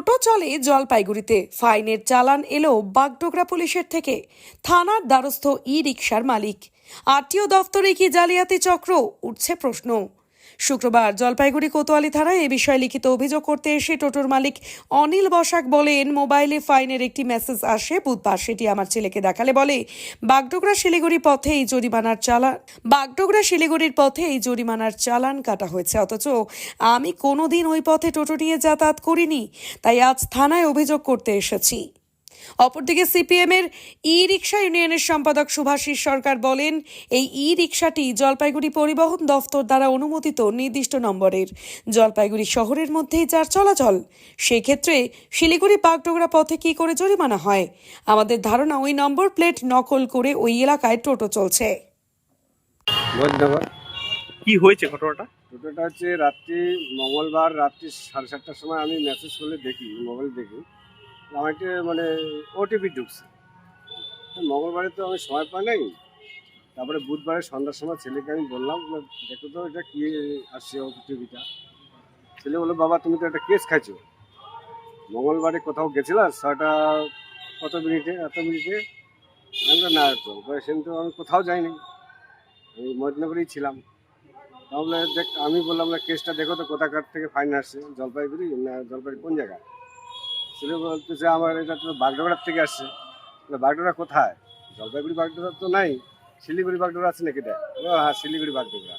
টোটো চলে জলপাইগুড়িতে। ফাইনের চালান এলো বাগডোগরা পুলিশের থেকে। থানার দ্বারস্থ ই রিক্সার মালিক। আরটিও দফতরে কি জালিয়াতি চক্র? উঠছে প্রশ্ন। শুক্রবার জলপাইগুড়ি কোতোয়ালি থানায় এ বিষয়ে লিখিত অভিযোগ করতে এসে টোটোর মালিক অনিল বসাক বলেন, মোবাইলে ফাইনের একটি মেসেজ আসে, বুধবার সেটি আমার ছেলেকে দেখালে বলে, বাগডোগরা শিলিগুড়ি পথে এই জরিমানার চালান, বাগডোগরা শিলিগুড়ির পথে এই জরিমানার চালান কাটা হয়েছে। অথচ আমি কোনোদিন ওই পথে টোটো নিয়ে যাতায়াত করিনি, তাই আজ থানায় অভিযোগ করতে এসেছি। অপরদিকে সিপিএম এর ই রিক্সা ইউনিয়নের সম্পাদক সুভাষিস সরকার বলেন এই ই রিক্সাটি জলপাইগুড়ি পরিবহন দফতর দ্বারা অনুমোদিত নির্দিষ্ট নম্বরের। জলপাইগুড়ি শহরের মধ্যেই যার চলাচল সেক্ষেত্রে শিলিগুড়ি বাগডোগরা পথে কি করে জরিমানা হয়? আমাদের ধারণা ওই নম্বর প্লেট নকল করে ওই এলাকায় টোটো চলছে। ধন্যবাদ। কি হয়েছে ঘটনাটা? টোটোটা হচ্ছে রাত্রি মঙ্গলবার রাত্রি সাড়ে সাতটার সময় আমি মেসেজ করলে দেখি মোবাইল দেখি। আমাকে মানে ওটিপি ঢুকছে। মঙ্গলবারে তো আমি সময় পাই নাই। তারপরে বুধবারে সন্ধ্যার সময় ছেলেকে আমি বললাম দেখো তো এটা কি আসছে ওটিপিটা ছেলে বলল বাবা তুমি তো একটা কেস খাইছো। মঙ্গলবারে কোথাও গেছিলা? ছয়টা কত মিনিটে এত মিনিটে? আমি বললাম, না তো সেদিন তো আমি কোথাও যাইনি। আমি মদিনগরেই ছিলাম। তাহলে দেখ আমি বললাম না কেসটা দেখো তো কোথাকার থেকে ফাইন আসছে? জলপাইগুড়ি না জলপাইগুড়ি কোন জায়গায়? ছেলে বলতেছে, আমার এটা তো বাগডোগড়ার থেকে আসছে। বাগডোগড়া কোথায়? জলপাইগুড়ি বাগডোগড়া তো নাই, শিলিগুড়ি বাগডোগড়া আছে নাকি দেখ? হ্যাঁ শিলিগুড়ি বাগডোগরা।